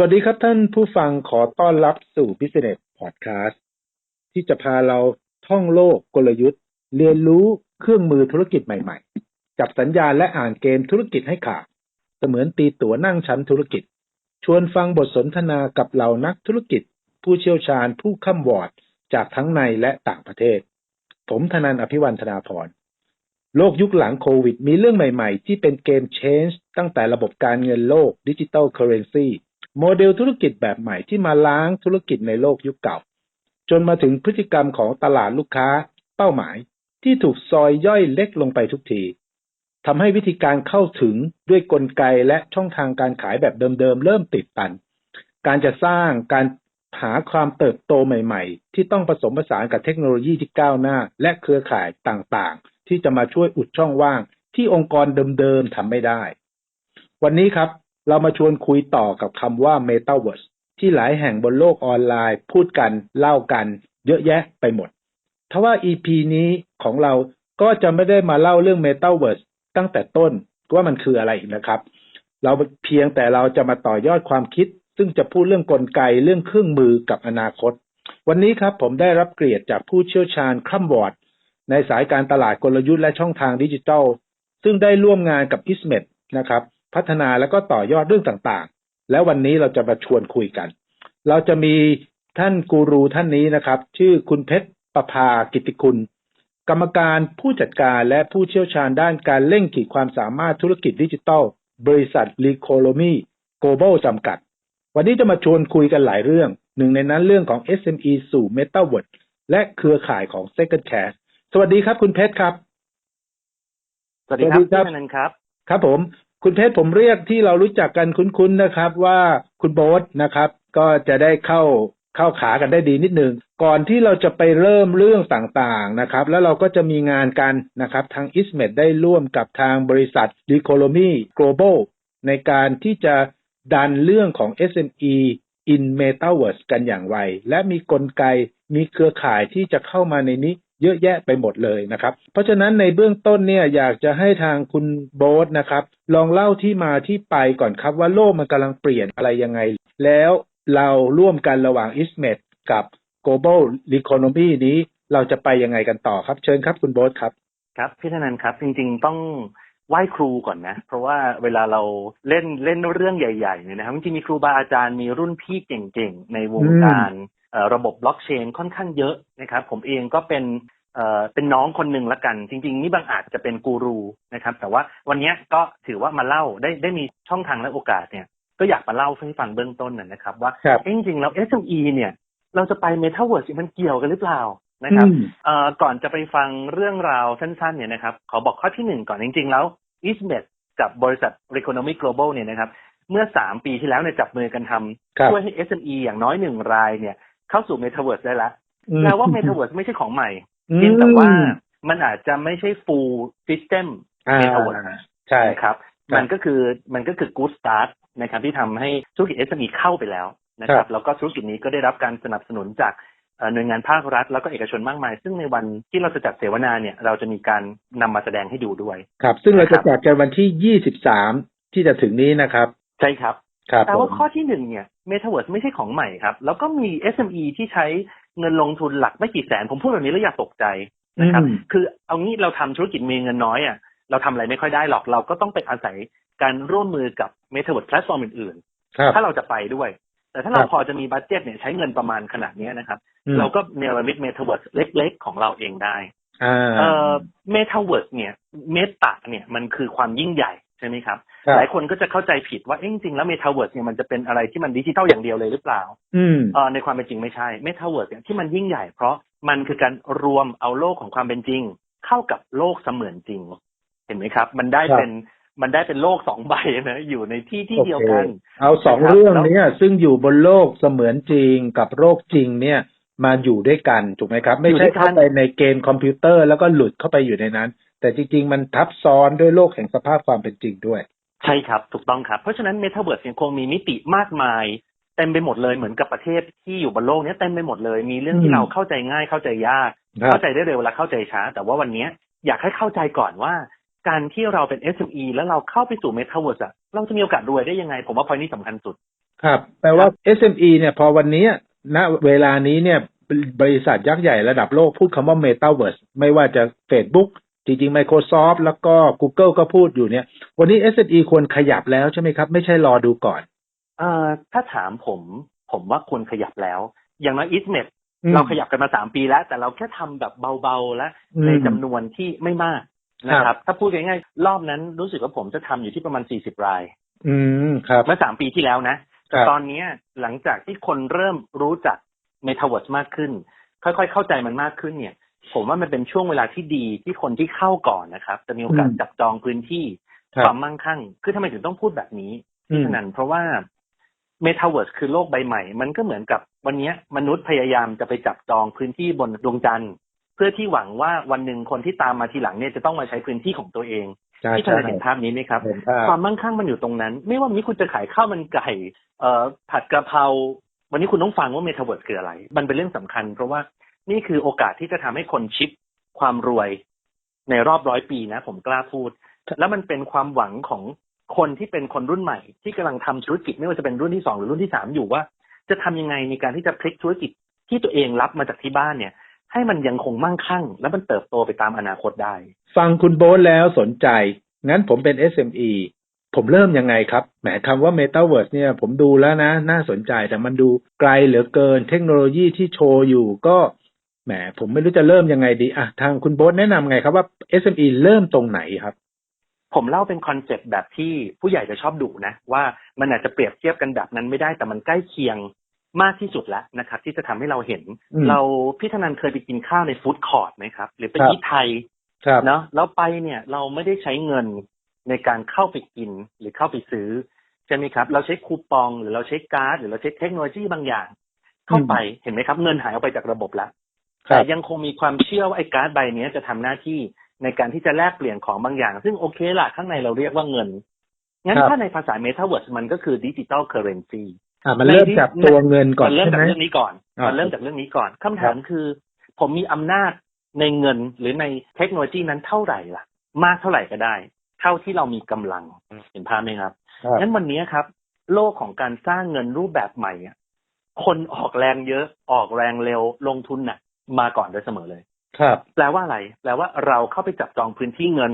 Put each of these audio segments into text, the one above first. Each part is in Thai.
สวัสดีครับท่านผู้ฟังขอต้อนรับสู่ Business Podcast ที่จะพาเราท่องโลกกลยุทธ์ เรียนรู้เครื่องมือธุรกิจใหม่ๆ จับสัญญาณและอ่านเกมธุรกิจให้ขาดเสมือนตีตั๋วนั่งชั้นธุรกิจ ชวนฟังบทสนทนากับเหล่านักธุรกิจ ผู้เชี่ยวชาญผู้ข้ามวอร์ดจากทั้งในและต่างประเทศ ผมธนันอภิวันธนาพรโลกยุคหลังโควิด มีเรื่องใหม่ๆ ที่เป็นเกม change ตั้งแต่ระบบการเงินโลกดิจิ t a ลเคอเรนซี โมเดลธุรกิจแบบใหม่ที่มาล้างธุรกิจในโลกยุคเก่า จนมาถึงพฤติกรรมของตลาดลูกค้า เป้าหมายที่ถูกซอยย่อยเล็กลงไปทุกทีทำให้วิธีการเข้าถึงด้วยกลไกและช่องทางการขายแบบเดิมๆเริ่มติดตัน การจะสร้างการหาความเติบโตใหม่ๆ ที่ต้องผสมผสานกับเทคโนโลยีที่ก้าวหน้า และเครือข่ายต่างๆ ที่จะมาช่วยอุดช่องว่างที่องค์กรเดิมๆทำไม่ได้ วันนี้ครับ เรามาชวนคุยต่อกับคำว่า Metaverse ที่หลายแห่งบนโลกออนไลน์ พูดกันเล่ากัน เยอะแยะไปหมดทว่า EP นี้ของเราก็จะไม่ได้มาเล่าเรื่อง Metaverse ตั้งแต่ต้นว่ามันคืออะไรอีกนะครับ เราเพียงแต่เราจะมาต่อยอดความคิด ซึ่งจะพูดเรื่องกลไกเรื่องเครื่องมือกับอนาคต วันนี้ครับผมได้รับเกียรติจากผู้เชี่ยวชาญคลัมวอร์ดในสายการตลาดกลยุทธ์และช่องทางดิจิทัล ซึ่งได้ร่วมงานกับ i s m e t นะครับ พัฒนาและก็ต่อยอดเรื่องต่างๆ แล้ววันนี้เราจะมาชวนคุยกัน เราจะมีท่านกูรูท่านนี้นะครับ ชื่อคุณเพชรประภากิติคุณ กรรมการผู้จัดการและผู้เชี่ยวชาญด้านการเร่งขีดความสามารถธุรกิจดิจิทัล บริษัท r e c o l o m y Global จำกัด วันนี้จะมาชวนคุยกันหลายเรื่อง หนึ่งในนั้นเรื่องของ SME สู่ Metaverse และเครือข่ายของ Second Cash สวัสดีครับคุณเพชรครับ สวัสดีครับสวัสดีครับพี่นันท์ครับ ครับผม คุณเพชรผมเรียกที่เรารู้จักกันคุ้นๆนะครับ ว่าคุณโบ๊ทนะครับ ก็จะได้เข้าเข้าขากันได้ดีนิดนึงก่อนที่เราจะไปเริ่มเรื่องต่างๆนะครับ แล้วเราก็จะมีงานกันนะครับ ทาง i s m e t ได้ร่วมกับทางบริษัท r e c o l o m y Global ในการที่จะดันเรื่องของ SME in Metaverse กันอย่างไร และมีกลไกมีเครือข่ายที่จะเข้ามาในนี้ เยอะแยะไปหมดเลยนะครับ เพราะฉะนั้นในเบื้องต้นเนี่ยอยากจะให้ทางคุณโบ๊ทนะครับ ลองเล่าที่มาที่ไปก่อนครับว่าโลกมันกำลังเปลี่ยนอะไรยังไง แล้วเราร่วมกันระหว่าง i s m e t กับ Global Economy นี้เราจะไปยังไงกันต่อครับ เชิญครับคุณโบ๊ทครับ ครับพี่ธนันครับ จริงๆต้องไหว้ครูก่อนนะ เพราะว่าเวลาเราเล่นเล่นเรื่องใหญ่ๆเนี่ยนะครับจริงๆมีครูบาอาจารย์มีรุ่นพี่เก่งๆ ในวงการ ระบบบล็อกเชนค่อนข้างเยอะนะครับ ผมเองก็เป็นเอ่อเป็นน้องคนหนึ่งละกัน จริง ๆ นี่บางอาจจะเป็นกูรูนะครับ แต่ว่าวันเนี้ยก็ถือว่ามาเล่าได้ได้มีช่องทางและโอกาสเนี่ย ก็อยากมาเล่าให้ฟังเบื้องต้นนะนะครับ ว่าครับเอ๊ะจริงๆแล้ว SME เนี่ยเราจะไป Metaverse มันเกี่ยวกันหรือเปล่านะครับอืมเอ่อก่อนจะไปฟังเรื่องราวสั้นๆเนี่ยนะครับ ขอบอกข้อที่หนึ่งก่อนจริง ๆ แล้ว i s m e t กับบริษัท Economy Global เนี่ยนะครับ เมื่อสามปีที่แล้วเนี่ยจับมือกันทครับำช่วยให้ SME อย่างน้อยหนึ่งรายเนี่ย เข้าสู่ Metaverse ได้แล้วแปลว่า Metaverse ไม่ใช่ของใหม่อืมเพียงแต่ว่ามันอาจจะไม่ใช่ full system อ่า Metaverse ใช่นะครับครับ มันก็คือมันก็คือ good start นะครับที่ทำให้ธุรกิจ SME เข้าไปแล้วนะคครัรับบแล้วก็ธุรกิจนี้ก็ได้รับการสนับสนุนจากเอ่อหน่วยงานภาครัฐ แล้วก็เอกชนมากมาย ซึ่งในวันที่เราจะจัดเสวนาเนี่ย เราจะมีการนำมาแสดงให้ดูด้วย ครับ ซึ่งเราครัจะบจัดกันวันที่23ที่จะถึงนี้นะครับ ใช่ครับครับ แต่ผว่ามข้อที่หนึ่งเนี่ย Metaverse ไม่ใช่ของใหม่ครับ แล้วก็มี SME ที่ใช้เงินลงทุนหลักไม่กี่แสน ผมพูดแบบนี้แล้วอย่าตกใจนะครับอืมคือเอางี้เราทำธุรกิจมีเงินน้อยอะเราทำอะไรไม่ค่อยได้หรอกเราก็ต้องไปอาศัยการร่วมมือกับ Metaverse แพลตฟอร์มอื่นครับๆถ้าเราจะไปด้วย แต่ถ้าเราครับพอจะมีบัตเจ็ตเนี่ยใช้เงินประมาณขนาดเนี้ยนะครับอืมเราก็เนรมิต Metaverse เล็ก ๆ ของเราเองได้อ่าเอ่อ Metaverse เนี่ย Meta เนี่ยมันคือความยิ่งใหญ่ ใช่ไหมครับครับ หลายคนก็จะเข้าใจผิดว่าเอ๊ะจริงๆแล้ว Metaverse เนี่ยมันจะเป็นอะไรที่มันดิจิทัลอย่างเดียวเลยหรือเปล่าอืมเออในความเป็นจริงไม่ใช่ Metaverse เนี่ยที่มันยิ่งใหญ่เพราะมันคือการรวมเอาโลกของความเป็นจริง เข้ากับโลกเสมือนจริง เห็นไหมครับ มันได้ครับเป็นมันได้เป็นโลกสองใบนะอยู่ในที่ที่เดียวกันโอเคเอาสองนะครับเรื่องแล้วเนี้ยซึ่งอยู่บนโลกเสมือนจริงกับโลกจริงเนี่ยมาอยู่ด้วยกันถูกไหมครับ ไม่อยู่ใช่ด้วยกันเข้าไปในเกมคอมพิวเตอร์แล้วก็หลุดเข้าไปอยู่ในนั้น แต่จริง ๆ มันทับซ้อนด้วยโลกแห่งสภาพความเป็นจริงด้วย ใช่ครับ ถูกต้องครับ เพราะฉะนั้น Metaverse ยังคงมีมิติมากมายเต็มไปหมดเลยเหมือนกับประเทศที่อยู่บนโลกเนี้ยเต็มไปหมดเลย มีเรื่องอืที่มเราเข้าใจง่ายเข้าใจยากครับเข้าใจได้เร็วและเข้าใจช้า แต่ว่าวันเนี้ยอยากให้เข้าใจก่อนว่า การที่เราเป็น SME แล้วเราเข้าไปสู่ Metaverse อะเราจะมีโอกาสรวยได้ยังไง ผมว่าพอยนี้สำคัญสุด ครับแปลว่า SME เนี่ย พอวันนี้ณเวลานี้เนี่ยบริษัทยักษ์ใหญ่ระดับโลกพูดคำว่า Metaverse ไม่ว่าจะ Facebook จริงๆ Microsoft แล้วก็ Google ก็พูดอยู่เนี่ย วันนี้ SME ควรขยับแล้วใช่ไหมครับ ไม่ใช่รอดูก่อนเอ่อถ้าถามผม ผมว่าควรขยับแล้ว อย่างน้อยอิสเน็ตอืมเราขยับกันมาสามปีแล้ว แต่เราแค่ทำแบบเบาๆ และอืมในจำนวนที่ไม่มากนะคครัรับบถ้าพูดง่ายๆ รอบนั้นรู้สึกว่าผมจะทำอยู่ที่ประมาณสี่สิบราย อืมครับเมื่อสามปีที่แล้วนะคแต่รับตอนเนี้ยหลังจากที่คนเริ่มรู้จักเมตาเวิร์สมากขึ้น ค่อยๆ เข้าใจมันมากขึ้นเนี่ย ผมว่ามันเป็นช่วงเวลาที่ดีที่คนที่เข้าก่อนนะครับ จะมีโอกาสอืมจับจองพื้นที่ครับความมั่งคั่ง คือทำไมถึงต้องพูดแบบนี้อืมฉะนั้นเพราะว่าเมตาเวิร์สคือโลกใบใหม่ มันก็เหมือนกับวันเนี้ยมนุษย์พยายามจะไปจับจองพื้นที่บนดวงจันทร์ เพื่อที่หวังว่าวันหนึ่งคนที่ตามมาทีหลังเนี่ยจะต้องมาใช้พื้นที่ของตัวเองใช่ที่ใช่ท่านเห็นภาพนี้ไหมครับเห็นภาพความมั่งคั่งมันอยู่ตรงนั้น ไม่ว่าวันนี้คุณจะขายข้าวมันไก่เอ่อผัดกะเพราวันนี้คุณต้องฟังว่าเมตาเวิร์สคืออะไร มันเป็นเรื่องสำคัญ เพราะว่า นี่คือโอกาสที่จะทำให้คนชิปความรวยในรอบร้อยปีนะ ผมกล้าพูด แล้วมันเป็นความหวังของคนที่เป็นคนรุ่นใหม่ ที่กำลังทำธุรกิจไม่ว่าจะเป็นรุ่นที่สองหรือรุ่นที่สามอยู่ว่า จะทำยังไงในการที่จะพลิกธุรกิจที่ตัวเองรับมาจากที่บ้านเนี่ย ให้มันยังคงมั่งคั่ง และมันเติบโตไปตามอนาคตได้ ฟังคุณโบ๊ทแล้วสนใจ งั้นผมเป็น SME ผมเริ่มยังไงครับ แหมคำว่า Metaverse เนี่ย ผมดูแล้วนะ น่าสนใจแต่มันดูไกลเหลือเกิน เทคโนโลยีที่โชว์อยู่ก็ แหมผมไม่รู้จะเริ่มยังไงดีอะทางคุณโบ๊ทแนะนำไงครับว่า SME เริ่มตรงไหนครับ ผมเล่าเป็นคอนเซปต์แบบที่ผู้ใหญ่จะชอบดุนะ ว่ามันอาจจะเปรียบเทียบกันแบบนั้นไม่ได้แต่มันใกล้เคียงมากที่สุดแล้วนะครับ ที่จะทำให้เราเห็นอืมเราพี่ธนันเคยไปกินข้าวในฟู้ดคอร์ทไหมครับ หรือไปครับที่ไทยครับเนาะแล้วไปเนี่ยเราไม่ได้ใช้เงินในการเข้าไปกินหรือเข้าไปซื้อใช่ไหมครับ เราใช้คูปองหรือเราใช้การ์ดหรือเราใช้เทคโนโลยีบางอย่าง เข้าไปเห็นไหมครับ เงินหายออกไปจากระบบแล้วครั แต่บยังคงมีความเชื่อว่าไอ้การ์ดใบเนี้ยจะทำหน้าที่ในการที่จะแลกเปลี่ยนของบางอย่าง ซึ่งโอเคล่ะข้างในเราเรียกว่าเงิน งั้นครับถ้าในภาษาเมตาเวิร์สมันก็คือดิจิ t a ลเคอร์เรนซีอะมันเริ่มจากตัวเงินก่อนมันเริ่มใช่จากไหมเรื่องนี้ก่อนอ่ามัมันเริ่มจากเรื่องนี้ก่อนคำถามคือ ผมมีอำนาจในเงินหรือในเทคโนโลยีนั้นเท่าไหร่ล่ะ มากเท่าไหร่ก็ได้ เท่าที่เรามีกำลังเห็นภาพไหมครับครับงั้นวันนี้ครับ โลกของการสร้างเงินรูปแบบใหม่อะคนออกแรงเยอะออกแรงเร็วลงทุนน่ะ มาก่อนโดยเสมอเลย ครับ แปลว่าอะไร แปลว่าเราเข้าไปจับจองพื้นที่เงิน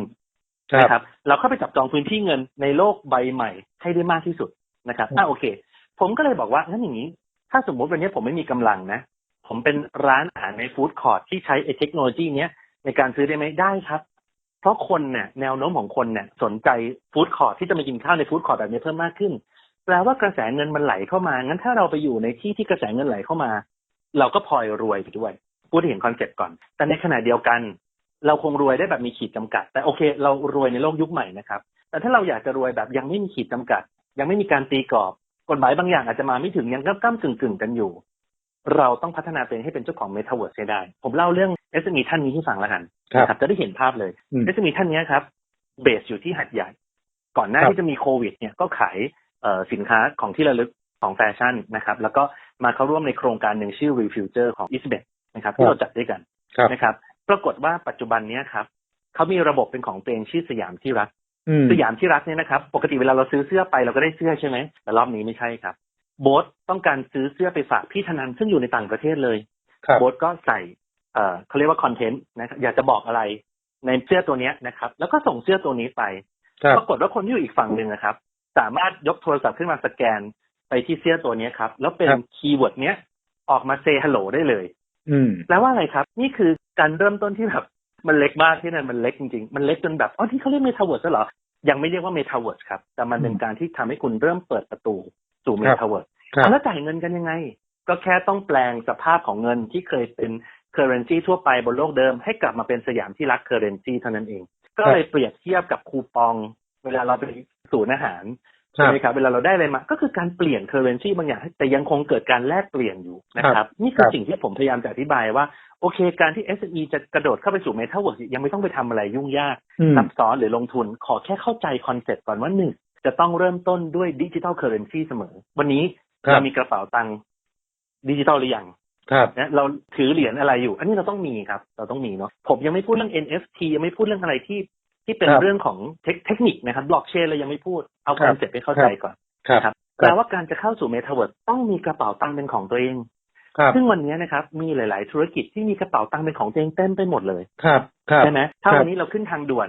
ครับนะครับ เราเข้าไปจับจองพื้นที่เงินในโลกใบใหม่ให้ได้มากที่สุดนะครับอะโอเค ผมก็เลยบอกว่างั้นอย่างนี้ ถ้าสมมุติวันนี้ผมไม่มีกำลังนะ ผมเป็นร้านอาหารในฟู้ดคอร์ทที่ใช้ไอ้เทคโนโลยีเนี้ยในการซื้อได้ไหมได้ครับ เพราะคนเนี่ยแนวโน้มของคนเนี่ยสนใจฟู้ดคอร์ทที่จะมากินข้าวในฟู้ดคอร์ทแบบนี้เพิ่มมากขึ้น แปลว่ากระแสเงินมันไหลเข้ามา งั้นถ้าเราไปอยู่ในที่ที่กระแสเงินไหลเข้ามา เราก็พลอยรวยไปด้วย พูดให้เห็นคอนเซ็ปต์ก่อน แต่ในขณะเดียวกัน เราคงรวยได้แบบมีขีดจำกัด แต่โอเค เรารวยในโลกยุคใหม่นะครับ แต่ถ้าเราอยากจะรวยแบบยังไม่มีขีดจำกัด ยังไม่มีการตีกรอบ กฎหมายบางอย่างอาจจะมาไม่ถึงยังก้ามๆกึ่งๆกันอยู่ เราต้องพัฒนาตัวเองให้เป็นเจ้าของเมตาเวิร์สให้ได้ ผมเล่าเรื่อง SME ท่านนี้ให้ฟังแล้วกันครับนะจะได้เห็นภาพเลยอืม SME ท่านนี้ครับเบสอยู่ที่หัดใหญ่ ก่อนหน้าครับที่จะมีโควิด เนี่ยก็ขายเอ่อสินค้าของที่ระลึกของแฟชั่นนะครับ แล้วก็มาเข้าร่วมในโครงการหนึ่งชื่อ Refuture ของ e a s b e t นะครับที่เราจัดด้วยกันครับนะครับ ปรากฏว่าปัจจุบันเนี้ยครับเขามีระบบเป็นของตัวเองชื่อสยามที่รักอืมสยามที่รักเนี่ยนะครับ ปกติเวลาเราซื้อเสื้อไปเราก็ได้เสื้อใช่ไหมแต่รอบนี้ไม่ใช่ครับโบ๊ทต้องการซื้อเสื้อไปฝากพี่ธนันซึ่งอยู่ในต่างประเทศเลยครับโบ๊ทก็ใส่เอ่อเขาเรียกว่าคอนเทนต์นะครับอยากจะบอกอะไรในเสื้อตัวเนี้ยนะครับ แล้วก็ส่งเสื้อตัวนี้ไปครับปรากฏว่าคนที่อยู่อีกฝั่งหนึ่งนะครับ สามารถยกโทรศัพท์ขึ้นมาสแกนไปที่เสื้อตัวเนี้ยครับ แล้วเป็นครับคีย์เวิร์ดเนี้ยออกมาเซฮัลโหลได้เลยอืม แปลว่าอะไรครับ นี่คือการเริ่มต้นที่แบบมันเล็กมากที่นั่นมันเล็กจริงๆ มันเล็กจนแบบอ๋อที่เขาเรียกเมตาเวิร์สเหรอ ยังไม่เรียกว่าเมตาเวิร์สครับ แต่มันเป็นการที่ทำให้คุณเริ่มเปิดประตูสู่เมตาเวิร์สครับแล้วจ่ายเงินกันยังไง ก็แค่ต้องแปลงสภาพของเงินที่เคยเป็นเคอร์เรนซีทั่วไปบนโลกเดิม ให้กลับมาเป็นสยามที่รักเคอร์เรนซีเท่านั้นเอง ก็เลยเปรียบเทียบกับคูปอง เวลาเราไปศูนย์อาหารครั ใช่บไหมครับเวลาเราได้อะไรมา ก็คือการเปลี่ยนเคอร์เรนซีบางอย่าง แต่ยังคงเกิดการแลกเปลี่ยนอยู่นะคครัรับบนี่คือครับสิ่งที่ผมพยายามจะอธิบายว่า โอเค การที่ SME จะกระโดดเข้าไปสู่ Metaverse ยังไม่ต้องไปทำอะไรยุ่งยากอืมซับซ้อนหรือลงทุน ขอแค่เข้าใจคอนเซ็ปต์ก่อนว่าหนึ่งจะต้องเริ่มต้นด้วยดิจิทัลเคอร์เรนซีเสมอ วันนี้ครับเรามีกระเป๋าตังค์ดิจิทัลหรือยังครับนะเราถือเหรียญอะไรอยู่ อันนี้เราต้องมีครับ เราต้องมีเนาะผมยังไม่พูดเรื่อง NFT ยังไม่พูดเรื่องอะไรที่ ที่เป็นครับเรื่องของเทคเทคนิคนะครับบล็อกเชนเรายังไม่พูดเอาครัคบอนเซ็ปต์ให้เข้าใจก่อนครับครับแปลว่าการจะเข้าสู่เมตาเวิร์สต้องมีกระเป๋าตังค์เป็นของตัวเองครับซึ่งวันนี้นะครับมีหลาย ๆ ธุรกิจที่มีกระเป๋าตังค์เป็นของตัวเองเต็มไปหมดเลยครับครับใช่ไหมถ้าครับวันนี้เราขึ้นทางด่วน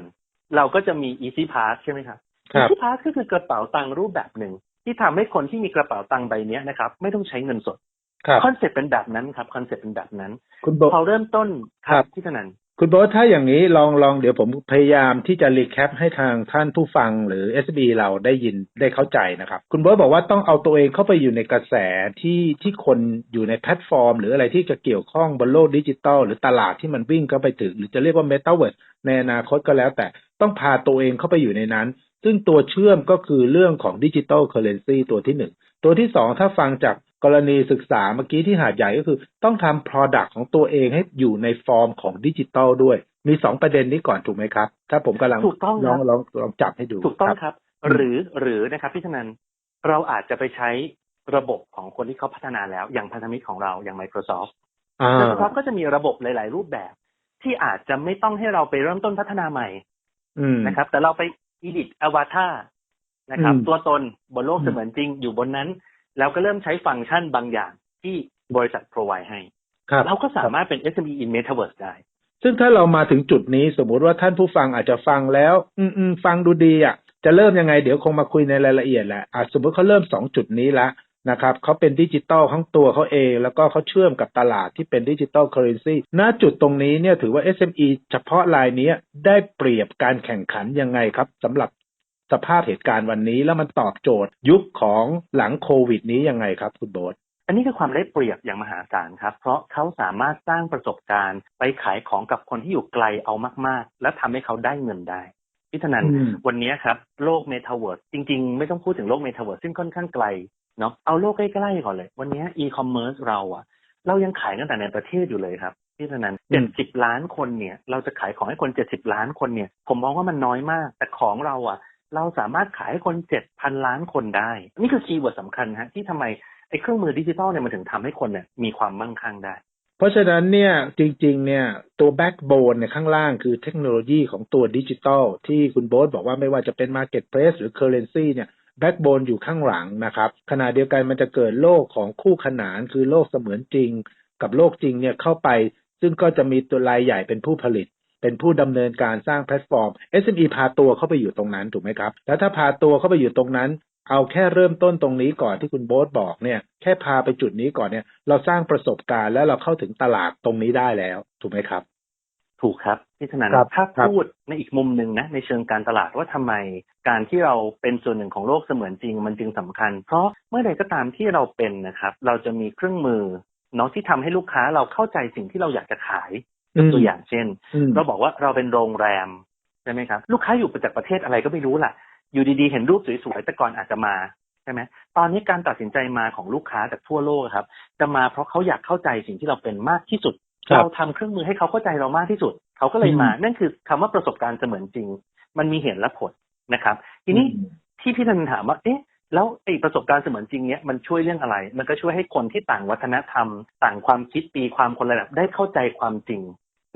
เราก็จะมี Easy Pass ใช่ไหมครับครับ Easy Pass ก็คือกระเป๋าตังค์รูปแบบหนึ่งที่ทำให้คนที่มีกระเป๋าตังค์ใบเนี้ยนะครับ ไม่ต้องใช้เงินสดครับคอนเซ็ปต์เป็นแบบนั้นครับคอนเซ็ปต์เป็นแบบนั้นคุณโบพอเริ่มต้นคครัรับบที่ถนัน คุณโบ๊ทถ้าอย่างนี้ลองลองเดี๋ยวผมพยายามที่จะรีแคปให้ทางท่านผู้ฟังหรือ SB เราได้ยินได้เข้าใจนะครับ คุณโบ๊ทบอกว่าต้องเอาตัวเองเข้าไปอยู่ในกระแสที่ที่คนอยู่ในแพลตฟอร์ม หรืออะไรที่จะเกี่ยวข้องบนโลกดิจิตอลหรือตลาดที่มันวิ่งเข้าไปถึง หรือจะเรียกว่าเมตาเวิร์สในอนาคตก็แล้ว แต่ต้องพาตัวเองเข้าไปอยู่ในนั้น ซึ่งตัวเชื่อมก็คือเรื่องของดิจิตอลเคอร์เรนซีตัวที่หนึ่งตัวที่สองถ้าฟังจาก กรณีศึกษาเมื่อกี้ที่หาดใหญ่ก็คือ ต้องทำ Product ของตัวเองให้อยู่ในฟอร์มของดิจิตอลด้วย มีสองประเด็นนี้ก่อนถูกไหมครับ ถ้าผมกำลังถูกต้องลคอรังบลองลองจับให้ดูถูกต้องครับครับ หรือหรือนะครับพี่ธนันเราอาจจะไปใช้ระบบของคนที่เขาพัฒนาแล้ว อย่างพันธมิตรของเราอย่าง Microsoft อ่า Microsoft ก็จะมีระบบหลาย ๆ รูปแบบ ที่อาจจะไม่ต้องให้เราไปเริ่มต้นพัฒนาใหม่อืมนะครับ แต่เราไป edit avatar นะครับอืมตัวตนบนโลกอืมเสมือนจริงอยู่บนนั้น แล้วก็เริ่มใช้ฟังก์ชันบางอย่างที่บริษัท provide ให้ครับเราก็สามารถเป็น SME in Metaverse ได้ ซึ่งถ้าเรามาถึงจุดนี้สมมุติว่าท่านผู้ฟังอาจจะฟังแล้วอืมอืมฟังดูดีอะ จะเริ่มยังไงเดี๋ยวคงมาคุยในรายละเอียดแหละอะสมมติเขาเริ่มสองจุดนี้ละนะครับเขาเป็นดิจิตอลทั้งตัวเขาเอง แล้วก็เขาเชื่อมกับตลาดที่เป็นดิจิตอลเคอเรนซีณจุดตรงนี้เนี่ยถือว่า SME เฉพาะรายนี้ได้เปรียบการแข่งขันยังไงครับสำหรับ สภาพเหตุการณ์วันนี้ แล้วมันตอบโจทย์ยุคของหลังโควิด นี้ยังไงครับคุณโบ๊ทอันนี้คือความได้เปรียบอย่างมหาศาลครับ เพราะเขาสามารถสร้างประสบการณ์ ไปขายของกับคนที่อยู่ไกลเอามาก ๆ และทำให้เขาได้เงินได้พิธนันอืมวันนี้ครับ โลกเมตาเวิร์สจริง ๆ ไม่ต้องพูดถึงโลกเมตาเวิร์สซึ่งค่อนข้างไกลเนาะเอาโลกใกล้ๆก่อนเลย วันนี้อีคอมเมิร์ซเราอะเรายังขายกันแต่ในประเทศอยู่เลยครับพิธนันอืเจ็มดสิบล้านคนเนี่ย เราจะขายของให้คนเจ็ดสิบล้านคนเนี่ย ผมมองว่ามันน้อยมาก แต่ของเราอะ เราสามารถขายให้คนเจ็ดพันล้านคนได้ นี่คือคีย์เวิร์ดสำคัญฮะที่ทำไมไอ้เครื่องมือดิจิตอลเนี่ยมันถึงทำให้คนเนี่ยมีความมั่งคั่งได้ เพราะฉะนั้นเนี่ยจริง ๆ เนี่ยตัวแบ็กโบนเนี่ยข้างล่างคือเทคโนโลยีของตัวดิจิตอลที่คุณโบ๊ทบอกว่าไม่ว่าจะเป็น Marketplace หรือ Currency เนี่ยแบ็กโบนอยู่ข้างหลังนะครับขณะเดียวกันมันจะเกิดโลกของคู่ขนานคือโลกเสมือนจริง กับโลกจริงเนี่ยเข้าไป ซึ่งก็จะมีตัวรายใหญ่เป็นผู้ผลิต เป็นผู้ดำเนินการสร้างแพลตฟอร์ม SME พาตัวเข้าไปอยู่ตรงนั้นถูกไหมครับ แล้วถ้าพาตัวเข้าไปอยู่ตรงนั้น เอาแค่เริ่มต้นตรงนี้ก่อนที่คุณโบ๊ทบอกเนี่ย แค่พาไปจุดนี้ก่อนเนี่ย เราสร้างประสบการณ์แล้วเราเข้าถึงตลาดตรงนี้ได้แล้วถูกไหมครับ ถูกครับพี่ธนันครับถ้าครับพูดในอีกมุมหนึ่งนะในเชิงการตลาดว่าทำไมการที่เราเป็นส่วนหนึ่งของโลกเสมือนจริง มันจึงสำคัญ เพราะเมื่อใดก็ตามที่เราเป็นนะครับ เราจะมีเครื่องมือเนาะที่ทำให้ลูกค้าเราเข้าใจสิ่งที่เราอยากจะขาย ยกตัวอย่างเช่นอืมเราบอกว่าเราเป็นโรงแรมใช่ไหมครับ ลูกค้าอยู่จากประเทศอะไรก็ไม่รู้ล่ะ อยู่ดีๆ เห็นรูปสวยๆแต่ก่อนอาจจะมาใช่ไหมตอนนี้การตัดสินใจมาของลูกค้าจากทั่วโลกครับ จะมาเพราะเขาอยากเข้าใจสิ่งที่เราเป็นมากที่สุดครับเราทำเครื่องมือให้เขาเข้าใจเรามากที่สุด เขาก็เลยมาอืมนั่นคือคำว่าประสบการณ์เสมือนจริง มันมีเหตุและผลนะครับ ทีนี้อืมที่พี่นันถามว่าเอ๊ะแล้วไอ้ประสบการณ์เสมือนจริงเนี้ยมันช่วยเรื่องอะไร มันก็ช่วยให้คนที่ต่างวัฒนธรรม ต่างความคิดตีความคนระดับได้เข้าใจความจริง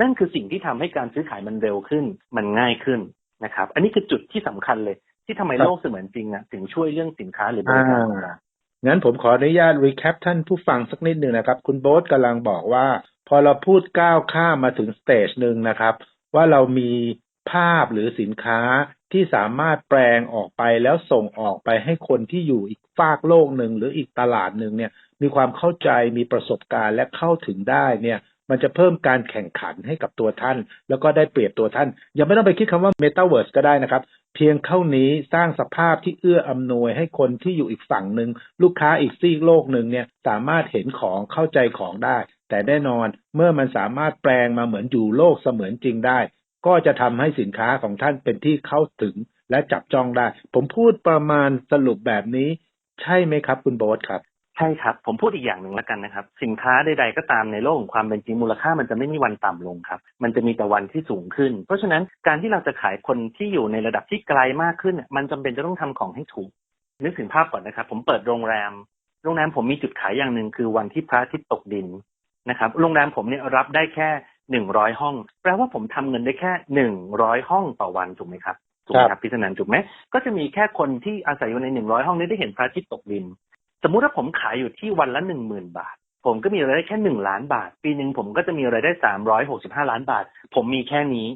นั่นคือสิ่งที่ทำให้การซื้อขายมันเร็วขึ้น มันง่ายขึ้นนะครับ อันนี้คือจุดที่สำคัญเลย ที่ทำไมโลกเสมือนจริงอะถึงช่วยเรื่องสินค้าหรือบริการงั้นผมขออนุญาตรีแคปท่านผู้ฟังสักนิดหนึ่งนะครับ คุณโบ๊ทกำลังบอกว่า พอเราพูดก้าวข้ามมาถึงสเตจหนึ่งนะครับ ว่าเรามีภาพหรือสินค้าที่สามารถแปลงออกไปแล้วส่งออกไปให้คนที่อยู่อีกฟากโลกหนึ่งหรืออีกตลาดหนึ่งเนี่ย มีความเข้าใจมีประสบการณ์และเข้าถึงได้เนี่ย มันจะเพิ่มการแข่งขันให้กับตัวท่าน แล้วก็ได้เปรียบตัวท่าน ยังไม่ต้องไปคิดคำว่า Metaverse ก็ได้นะครับ เพียงเท่านี้สร้างสภาพที่เอื้ออำนวยให้คนที่อยู่อีกฝั่งหนึ่งลูกค้าอีกซีกโลกหนึ่งเนี่ยสามารถเห็นของเข้าใจของได้ แต่แน่นอนเมื่อมันสามารถแปลงมาเหมือนอยู่โลกเสมือนจริงได้ ก็จะทำให้สินค้าของท่านเป็นที่เข้าถึงและจับจองได้ ผมพูดประมาณสรุปแบบนี้ ใช่ไหมครับ คุณโบ๊ทครับ ใช่ครับ ผมพูดอีกอย่างหนึ่งแล้วกันนะครับ สินค้าใดๆก็ตามในโลกของความเป็นจริงมูลค่ามันจะไม่มีวันต่ำลงครับ มันจะมีแต่วันที่สูงขึ้น เพราะฉะนั้นการที่เราจะขายคนที่อยู่ในระดับที่ไกลมากขึ้นเนี่ยมันจำเป็นจะต้องทำของให้ถูก นึกถึงภาพก่อนนะครับ ผมเปิดโรงแรม โรงแรมผมมีจุดขายอย่างหนึ่งคือวันที่พระอาทิตย์ตกดินนะครับ โรงแรมผมเนี่ยรับได้แค่หนึ่งร้อยห้อง แปลว่าผมทำเงินได้แค่หนึ่งร้อยห้องต่อวันถูกไหมครับถูกไหมครับพี่สนันถูกไหมก็จะมีแค่คนที่อาศัยอยู่ในหนึ่งร้อยห้องนี้ได้เห็นพระอาทิตย์ตกดิน สมมุติว่าผมขายอยู่ที่วันละหนึ่งหมื่นบาท ผมก็มีรายได้แค่หนึ่งล้านบาท ปีหนึ่งผมก็จะมีรายได้สามร้อยหกสิบห้าล้านบาท ผมมีแค่นี้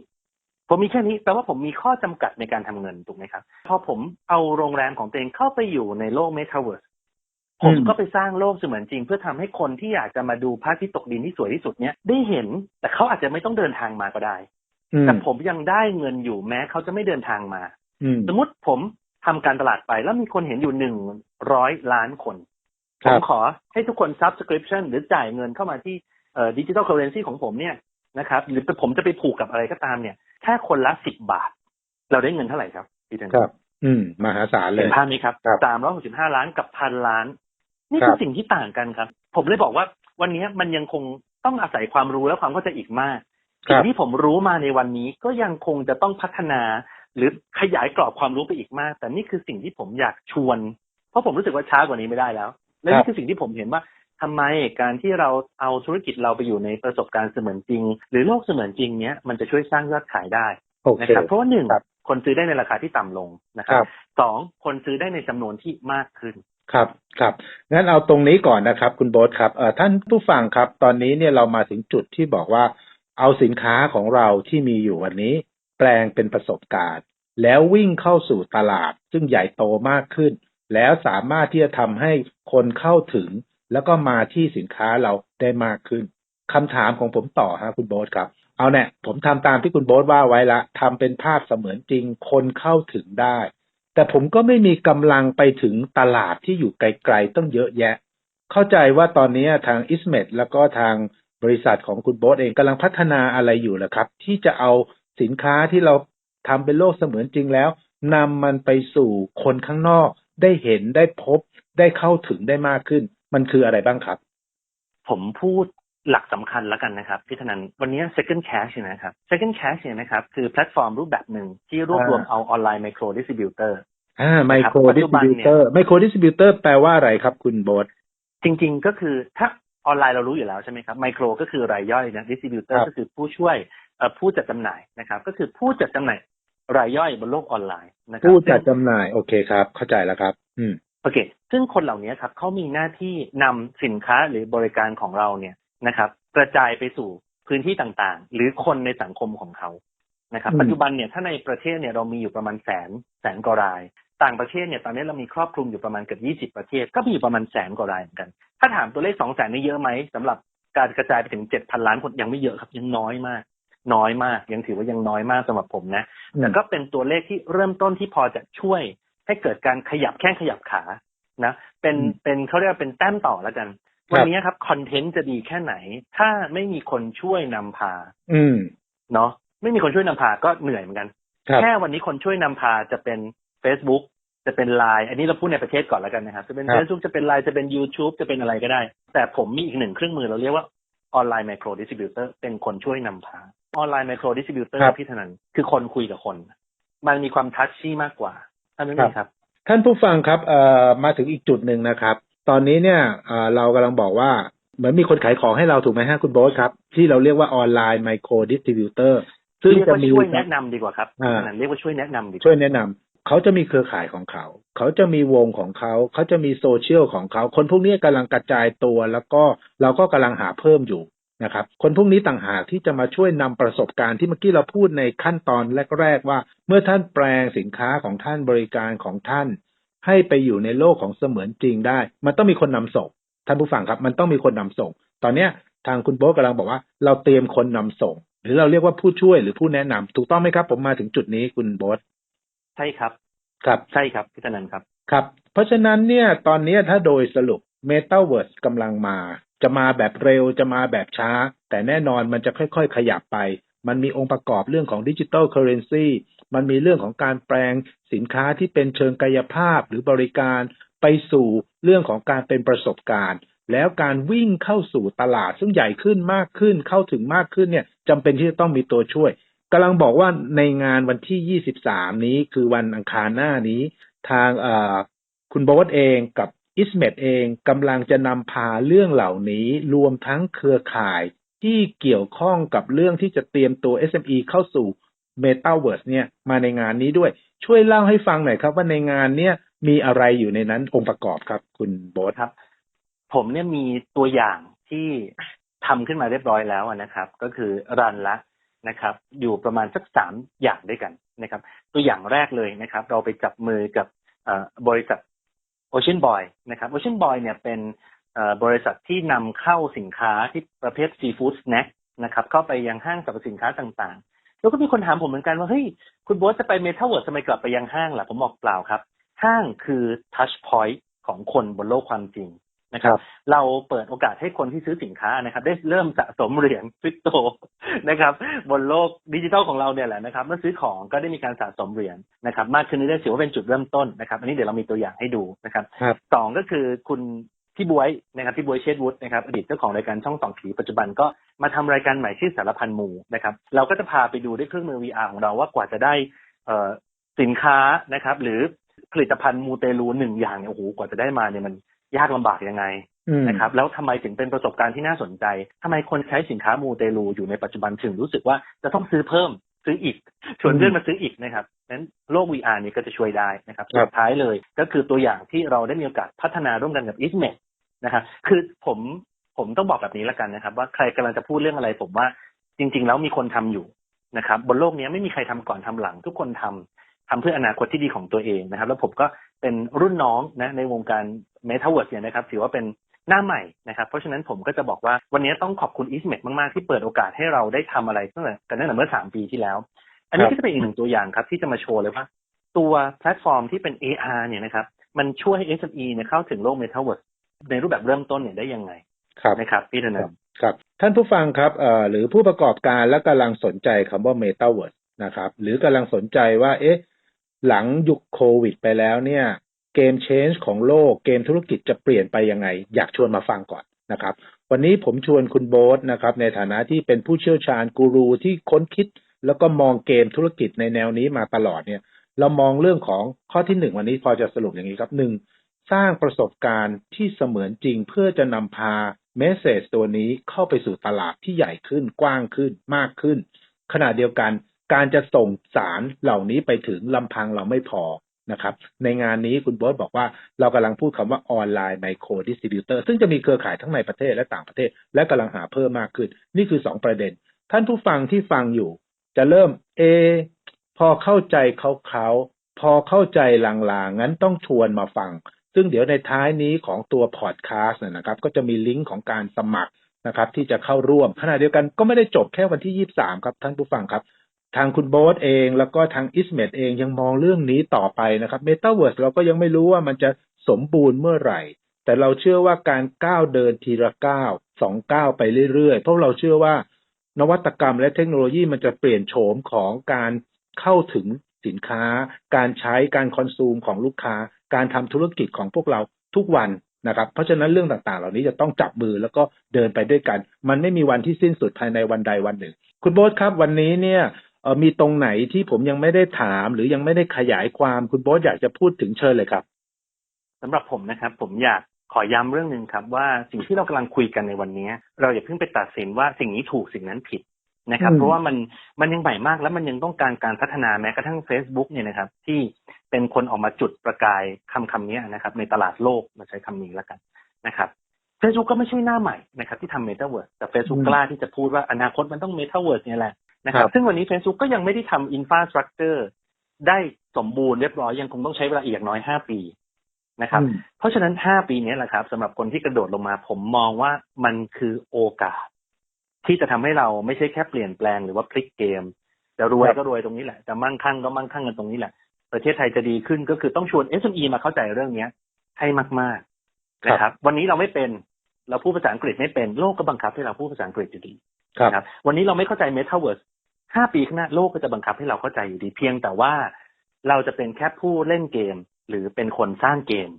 ผมมีแค่นี้แปลว่าผมมีข้อจำกัดในการทำเงินถูกไหมครับพอผมเอาโรงแรมของตัวเองเข้าไปอยู่ในโลกเมตาเวิร์สผมก็ไปสร้างโลกเสมือนจริง เพื่อทำให้คนที่อยากจะมาดูพระอาทิตย์ตกดินที่สวยที่สุดเนี้ยได้เห็น แต่เขาอาจจะไม่ต้องเดินทางมาก็ได้อืมแต่ผมยังได้เงินอยู่แม้เขาจะไม่เดินทางมาอืมสมมติผม ทำการตลาดไป แล้วมีคนเห็นอยู่หนึ่งร้อยล้านคนคผรัมบขอให้ทุกคน subscription หรือจ่ายเงินเข้ามาที่ดิจิทัลเคอร์เรนซีของผมเนี่ยนะครับ หรือผมจะไปผูกกับอะไรก็ตามเนี่ยแค่คนละสิบบาท เราได้เงินเท่าไหร่ครับพี่เทนครับ อืม มหาศาลเลเห็ยนภาพไหมครับครับสามร้อยหกสิบห้าล้านกับพันล้าน นี่ครัคือบสิ่งที่ต่างกันครับ ผมเลยบอกว่าวันนี้มันยังคงต้องอาศัยความรู้และความเข้าใจอีกมากคสิ่รังบที่ผมรู้มาในวันนี้ก็ยังคงจะต้องพัฒนา หรือขยายกรอบความรู้ไปอีกมาก แต่นี่คือสิ่งที่ผมอยากชวน เพราะผมรู้สึกว่าช้ากว่านี้ไม่ได้แล้ว และครับนี่คือสิ่งที่ผมเห็นว่าทำไมการที่เราเอาธุรกิจเราไปอยู่ในประสบการณ์เสมือนจริง หรือโลกเสมือนจริงเนี้ยมันจะช่วยสร้างยอดขายได้โอเคนะครับเพราะว่าหนึ่งครับคนซื้อได้ในราคาที่ต่ำลงนะคครัรับบสองคนซื้อได้ในจำนวนที่มากขึ้นครับครับงั้นเอาตรงนี้ก่อนนะครับ คุณโบ๊ทครับเอ่อท่านผู้ฟังครับ ตอนนี้เนี่ยเรามาถึงจุดที่บอกว่า เอาสินค้าของเราที่มีอยู่วันนี้ แปลงเป็นประสบการณ์ แล้ววิ่งเข้าสู่ตลาด ซึ่งใหญ่โตมากขึ้น แล้วสามารถที่จะทำให้คนเข้าถึง แล้วก็มาที่สินค้าเราได้มากขึ้นคำถามของผมต่อฮะคุณโบ๊ทครับ เอาเนี่ยผมทำตามที่คุณโบ๊ทว่าไว้ละทำเป็นภาพเสมือนจริง คนเข้าถึงได้ แต่ผมก็ไม่มีกำลังไปถึงตลาดที่อยู่ไกลๆต้องเยอะแยะ เข้าใจว่าตอนนี้ทางอิสเมดแล้วก็ทางบริษัทของคุณโบ๊ทเองกำลังพัฒนาอะไรอยู่ล่ะครับ ที่จะเอา สินค้าที่เราทำเป็นโลกเสมือนจริงแล้วนำมันไปสู่คนข้างนอก ได้เห็นได้พบได้เข้าถึงได้มากขึ้น มันคืออะไรบ้างครับ ผมพูดหลักสำคัญแล้วกันนะครับพี่ธนันวันนี้ second cash เนี่ยนะครับ second cash เนี่ยนะครับ คือแพลตฟอร์มรูปแบบหนึ่งที่รวบรวมเอาออนไลน์ไมโครดิสติบิวเตอร์อ่าไมโครปัจดิจุสบัตินบิวเนี่เตยอร์ไมโครดิสติบิวเตอร์แปลว่าอะไรครับคุณโบ๊ทจริง ๆ ก็คือถ้าออนไลน์เรารู้อยู่แล้วใช่ไหมครับไมโครก็คือรายย่อยนะดิสติบิวเตอครัร์บก็คือผู้ช่วยเอ่อ ผู้จัดจำหน่ายนะครับ ก็คือผู้จัดจำหน่ายรายย่อยบนโลกออนไลน์นะครัผู้จัดจำหน่ายโอเคครับ เข้าใจแล้วครับ อืมโอเค ซึ่งคนเหล่านี้ครับเขามีหน้าที่นำสินค้าหรือบริการของเราเนี่ยนะครับ กระจายไปสู่พื้นที่ต่างๆ หรือคนในสังคมของเขานะครับอืมปัจจุบันเนี่ยถ้าในประเทศเนี่ยเรามีอยู่ประมาณแสนแสนกว่าราย ต่างประเทศเนี่ยตอนนี้เรามีครอบคลุมอยู่ประมาณเกือบยี่สิบประเทศ ก็มีอยู่ประมาณแสนกว่ารายเหมือนกัน ถ้าถามตัวเลขสองแสนนี่เยอะไหมสำหรับการกระจายไปถึงเจ็ดพันล้านคนยังไม่เยอะครับยังน้อยมาก น้อยมาก ยังถือว่ายังน้อยมากสำหรับผมนะแต่ก็เป็นตัวเลขที่เริ่มต้นที่พอจะช่วย ให้เกิดการขยับแข้งขยับขานะเป็นอืมเป็นเขาเรียกว่าเป็นแต้มต่อแล้วกันครับวันนี้ครับคอนเทนต์จะดีแค่ไหน ถ้าไม่มีคนช่วยนำพา อืมเนาะไม่มีคนช่วยนำพาก็เหนื่อยเหมือนกันครับแค่วันนี้คนช่วยนำพาจะเป็น Facebook จะเป็น Line อันนี้เราพูดในประเทศก่อนแล้วกันนะครับ จะเป็นครับ Facebook จะเป็น Line จะเป็น YouTube จะเป็นอะไรก็ได้ แต่ผมมีอีกหนึ่งเครื่องมือเราเรียกว่าออนไลน์ไมโครดิสติบิวเตอร์เป็นคนช่วยนำพา ออนไลน์ไมโครดิสติบิวเตอร์ครับพี่ธนันคือคนคุยกับคน มันมีความทัชชี่มากกว่าท่านไม่มีครับ ท่านผู้ฟังครับเอ่อมาถึงอีกจุดหนึ่งนะครับ ตอนนี้เนี่ยเอ่อเรากำลังบอกว่าเหมือนมีคนขายของให้เราถูกไหมฮะคุณโบ๊ทครับ ที่เราเรียกว่าออนไลน์ไมโครดิสติบิวเตอร์ซึ่งเรียกจะว่ามีช่วยแนะนำดีกว่าครับอ่าพี่ธนันเรียกว่าช่วยแนะนำดีกว่าช่วยแนะนำเขาจะมีเครือข่ายของเขา เขาจะมีวงของเขา เขาจะมีโซเชียลของเขา คนพวกนี้กำลังกระจายตัว แล้วก็เราก็กำลังหาเพิ่มอยู่ นะครับ คนพวกนี้ต่างหากที่จะมาช่วยนำประสบการณ์ที่เมื่อกี้เราพูดในขั้นตอนแรก ๆ ว่า เมื่อท่านแปลงสินค้าของท่านบริการของท่าน ให้ไปอยู่ในโลกของเสมือนจริงได้ มันต้องมีคนนำส่งท่านผู้ฟังครับ มันต้องมีคนนำส่ง ตอนเนี้ยทางคุณโบ๊ทกำลังบอกว่า เราเตรียมคนนำส่ง หรือเราเรียกว่าผู้ช่วยหรือผู้แนะนำถูกต้องไหมครับ ผมมาถึงจุดนี้คุณโบ๊ทใช่ครับ ครับใช่ครับพี่ธนันครับครับ เพราะฉะนั้นเนี่ย ตอนนี้ถ้าโดยสรุป Metaverse กำลังมา จะมาแบบเร็วจะมาแบบช้า แต่แน่นอนมันจะค่อยๆ ขยับไป มันมีองค์ประกอบเรื่องของดิจิ t a ลเคอร์เรนซีมันมีเรื่องของการแปลงสินค้าที่เป็นเชิงกายภาพหรือบริการไปสู่เรื่องของการเป็นประสบการณ์ แล้วการวิ่งเข้าสู่ตลาด ซึ่งใหญ่ขึ้นมากขึ้นเข้าถึงมากขึ้นเนี่ยจำเป็นที่จะต้องมีตัวช่วยกำลังบอกว่าในงานวันที่ 23 นี้คือวันอังคารหน้านี้ ทางคุณโบ๊ทเองกับ อิสเมดเองกำลังจะนำพาเรื่องเหล่านี้รวมทั้งเครือข่ายที่เกี่ยวข้องกับเรื่องที่จะเตรียมตัว SME เข้าสู่ Metaverse เนี่ยมาในงานนี้ด้วย ช่วยเล่าให้ฟังหน่อยครับ ว่าในงานเนี้ยมีอะไรอยู่ในนั้นองค์ประกอบครับ คุณโบ๊ทครับ ผมเนี่ยมีตัวอย่างที่ทำขึ้นมาเรียบร้อยแล้วนะครับ ก็คือรันละนะครับ อยู่ประมาณสักสามอย่างด้วยกันนะครับ ตัวอย่างแรกเลยนะครับ เราไปจับมือกับบริษัท โอเชียนบอยนะครับโอเชียนบอยเนี่ยเป็นบริษัทที่นำเข้าสินค้าที่ประเภทซีฟู้ดสแน็คนะครับเข้าไปยังห้างสรรพสินค้าต่างๆ แล้วก็มีคนถามผมเหมือนกันว่าเฮ้ยคุณโบ๊ทจะไปเมทัลเวิร์ดทำไมกลับไปยังห้างล่ะผมบอกเปล่าครับ ห้างคือทัชพอยต์ของคนบนโลกความจริง นะครับ เราเปิดโอกาสให้คนที่ซื้อสินค้านะครับ ได้เริ่มสะสมเหรียญคริปโตนะครับ บนโลกดิจิทัลของเราเนี่ยแหละนะครับ เมื่อซื้อของก็ได้มีการสะสมเหรียญนะครับ มากขึ้นได้ถือว่าเป็นจุดเริ่มต้นนะครับ อันนี้เดี๋ยวเรามีตัวอย่างให้ดูนะครับสองก็คือคุณพี่บวยนะครับพี่บวยเชดวุฒนะครับอดีตเจ้าของรายการช่องสองผีปัจจุบันก็มาทำรายการใหม่ชื่อสารพันหมูนะครับเราก็จะพาไปดูด้วยเครื่องมือ VR ของเราว่ากว่าจะได้เอ่อสินค้านะครับ หรือผลิตภัณฑ์มูเตลูหนึ่งอย่างเนี่ยโอ้โหกว่าจะได้มาเนี่ยมัน ยากลำบากยังไงนะครับแล้วทำไมถึงเป็นประสบการณ์ที่น่าสนใจทำไมคนใช้สินค้ามูเตลูอยู่ในปัจจุบันถึงรู้สึกว่าจะต้องซื้อเพิ่มซื้ออีกชวนเพื่อนมาซื้ออีกนะครับนั้นโลก VR นี้ก็จะช่วยได้นะครับสุดท้ายเลยก็คือตัวอย่างที่เราได้มีโอกาสพัฒนาร่วมกันกับ i s m e t นะครับคือผมผมต้องบอกแบบนี้แล้วกันนะครับ ว่าใครกำลังจะพูดเรื่องอะไร ผมว่าจริง ๆ แล้วมีคนทำอยู่นะครับ บนโลกนี้ไม่มีใครทำก่อนทำหลัง ทุกคนทำ ทำเพื่ออนาคตที่ดีของตัวเองนะครับ แล้วผมก็เป็นรุ่นน้องนะในวงการเมทัลเวิร์ดเนี่ยนะครับถือว่าเป็นหน้าใหม่นะครับ เพราะฉะนั้นผมก็จะบอกว่าวันนี้ต้องขอบคุณอิสเมดมาก ๆ ที่เปิดโอกาสให้เราได้ทำอะไรตั้งแต่กันตั้งแต่เมื่อสามปีที่แล้ว อันนี้ก็จะเป็นอีกหนึ่งตัวอย่างครับ ที่จะมาโชว์เลยว่า ตัวแพลตฟอร์มที่เป็น AR เนี่ยนะครับ มันช่วยให้ SME เนี่ยเข้าถึงโลกเมทัลเวิร์ดในรูปแบบเริ่มต้นเนี่ยได้ยังไงครับนะครับพี่ธนนครับท่านผู้ฟังครับเอ่อหรือผู้ประกอบการและกำลังสนใจคำว่า Metaverse นะครับ หรือกำลังสนใจว่า เอ๊ะ หลังยุคโควิดไปแล้วเนี่ยเกมเชนจ์ของโลกเกมธุรกิจจะเปลี่ยนไปยังไง อยากชวนมาฟังก่อนนะครับ วันนี้ผมชวนคุณโบ๊ทนะครับ ในฐานะที่เป็นผู้เชี่ยวชาญกูรูที่ค้นคิด แล้วก็มองเกมธุรกิจในแนวนี้มาตลอดเนี่ย เรามองเรื่องของข้อที่หนึ่งวันนี้พอจะสรุปอย่างนี้ครับหนึ่งสร้างประสบการณ์ที่เสมือนจริงเพื่อจะนำพาเมสเซจตัวนี้เข้าไปสู่ตลาดที่ใหญ่ขึ้นกว้างขึ้นมากขึ้น ขณะเดียวกัน การจะส่งสารเหล่านี้ไปถึงลำพังเราไม่พอนะครับ ในงานนี้คุณโบ๊ทบอกว่าเรากำลังพูดคำว่าออนไลน์ไมโครดิสติบิวเตอร์ซึ่งจะมีเครือข่ายทั้งในประเทศและต่างประเทศ และกำลังหาเพิ่มมากขึ้น นี่คือสองประเด็น ท่านผู้ฟังที่ฟังอยู่ จะเริ่มเอ พอเข้าใจเขาเขาพอเข้าใจลางๆงั้นต้องชวนมาฟัง ซึ่งเดี๋ยวในท้ายนี้ของตัวพอดแคสต์นะครับ ก็จะมีลิงก์ของการสมัครนะครับ ที่จะเข้าร่วมขณะเดียวกันก็ไม่ได้จบแค่วันที่ยี่สามครับท่านผู้ฟังครับ ทางคุณโบ๊ทเองแล้วก็ทางอิสเมดเองยังมองเรื่องนี้ต่อไปนะครับเมตาเวิร์สเราก็ยังไม่รู้ว่ามันจะสมบูรณ์เมื่อไหร่ แต่เราเชื่อว่าการก้าวเดินทีละก้าวสองก้าวไปเรื่อยๆ เพราะเราเชื่อว่านวัตกรรมและเทคโนโลยีมันจะเปลี่ยนโฉมของการเข้าถึงสินค้า การใช้การคอนซูมของลูกค้า การทำธุรกิจของพวกเราทุกวันนะครับ เพราะฉะนั้นเรื่องต่างๆ เหล่านี้จะต้องจับมือแล้วก็เดินไปด้วยกัน มันไม่มีวันที่สิ้นสุดภายในวันใดวันหนึ่ง คุณโบ๊ทครับวันนี้เนี่ย มีตรงไหนที่ผมยังไม่ได้ถาม หรือยังไม่ได้ขยายความคุณโบ๊ทอยากจะพูดถึงเชิญเลยครับสำหรับผมนะครับ ผมอยากขอย้ำเรื่องหนึ่งครับว่าสิ่งที่เรากำลังคุยกันในวันนี้ เราอย่าเพิ่งไปตัดสินว่าสิ่งนี้ถูกสิ่งนั้นผิดนะครับ เพราะว่ามันมันยังใหม่มากแล้วมันยังต้องการการพัฒนาแม้กระทั่ง Facebook เนี่ยนะครับ ที่เป็นคนออกมาจุดประกายคำคำนี้นะครับ ในตลาดโลกมาใช้คำนี้แล้วกันนะครับ Facebook ก็ไม่ใช่หน้าใหม่นะครับที่ทำเมตาเวิร์สแต่ Facebook กล้าที่จะพูดว่าอนาคตมันต้องเมตาเวิร์สเนี่ยแหละ นะครับ ซึ่งวันนี้ Facebook ก็ยังไม่ได้ทำอินฟาสตรักเจอร์ได้สมบูรณ์เรียบร้อยยังคงต้องใช้เวลาอีกน้อยห้าปีนะครับ เพราะฉะนั้นห้าปีนี้แหละครับสำหรับคนที่กระโดดลงมาผมมองว่ามันคือโอกาส ที่จะทำให้เราไม่ใช่แค่เปลี่ยนแปลงหรือว่าพลิกเกมจะรวยก็รวยตรงนี้แหละจะมั่งคั่งก็มั่งคั่งกันตรงนี้แหละ ประเทศไทยจะดีขึ้นก็คือต้องชวน SME มาเข้าใจเรื่องเนี้ยให้มากๆนะครับ วันนี้เราไม่เป็นเราพูดภาษาอังกฤษไม่เป็นโลกก็บังคับให้เราพูดภาษาอังกฤษอยู่ดีครับ วันนี้เราไม่เข้าใจ Metaverse ห้าปีข้างหน้าโลกก็จะบังคับให้เราเข้าใจอยู่ดีเพียงแต่ว่าเราจะเป็นแค่ผู้เล่นเกม หรือเป็นคนสร้างเกม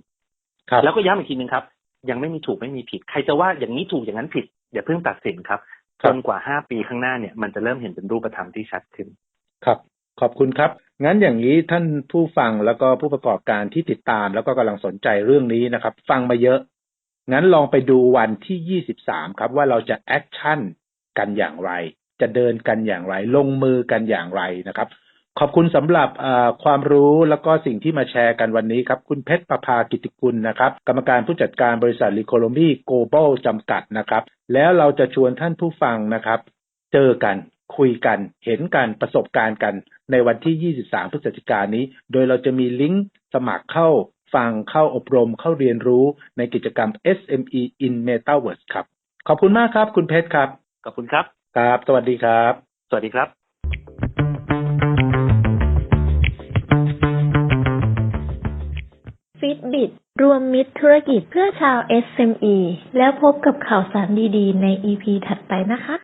แล้วก็ย้ำอีกทีนึงครับ ยังไม่มีถูกไม่มีผิด ใครจะว่าอย่างนี้ถูกอย่างนั้นผิดอย่าเพิ่งตัดสินครับจนกว่าห้าปีข้างหน้าเนี่ยมันจะเริ่มเห็นเป็นรูปธรรมที่ชัดขึ้น ครับ ขอบคุณครับ งั้นอย่างนี้ท่านผู้ฟังแล้วก็ผู้ประกอบการที่ติดตาม แล้วก็กำลังสนใจเรื่องนี้นะครับ ฟังมาเยอะ งั้นลองไปดูวันที่ยี่สิบสามครับ ว่าเราจะแอคชั่นกันอย่างไร จะเดินกันอย่างไร ลงมือกันอย่างไรนะครับ ขอบคุณสำหรับความรู้แล้วก็สิ่งที่มาแชร์กันวันนี้ครับ คุณเพชรประภากิติกุลนะครับ กรรมการผู้จัดการบริษัท r e c o l o m y Global จำกัดนะครับ แล้วเราจะชวนท่านผู้ฟังนะครับ เจอกันคุยกันเห็นกันประสบการณ์กันในวันที่ 23 พฤศจิกายนนี้ โดยเราจะมีลิงก์สมัครเข้าฟังเข้าอบรมเข้าเรียนรู้ในกิจกรรม SME in Metaverse ครับ ขอบคุณมากครับ คุณเพชรครับ ขอบคุณครับ ครับ สวัสดีครับ สวัสดีครับ ฟิตบิ t รวมมิตรธุรกิจเพื่อชาว SME แล้วพบกับข่าวสารดีๆ ใน EP ถัดไปนะคะ